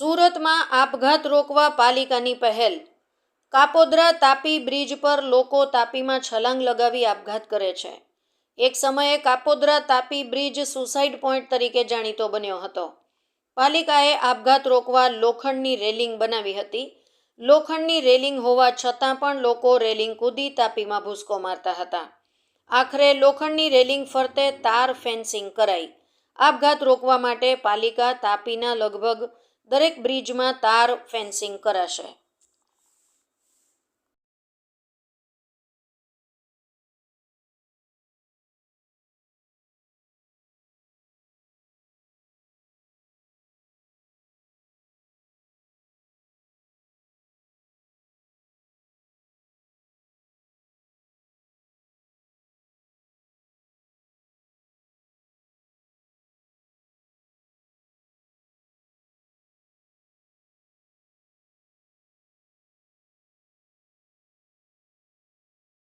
સુરતમાં આપઘાત રોકવા પાલિકાની પહેલ. કાપોદ્રા તાપી બ્રિજ પર લોકો તાપીમાં છલાંગ લગાવી આપઘાત કરે છે. એક સમયે Kapodra Tapi bridge suicide point તરીકે જાણીતો બન્યો હતો. પાલિકાએ આપઘાત રોકવા લોખંડની રેલિંગ બનાવી હતી. લોખંડની રેલિંગ હોવા છતાં પણ લોકો રેલિંગ કૂદી તાપીમાં ભૂસકો મારતા હતા. આખરે લોખંડની રેલિંગ ફરતે તાર ફેન્સિંગ કરાઈ. આપઘાત રોકવા માટે પાલિકા તાપીના લગભગ દરેક બ્રિજમાં તાર ફેન્સિંગ કરાશે.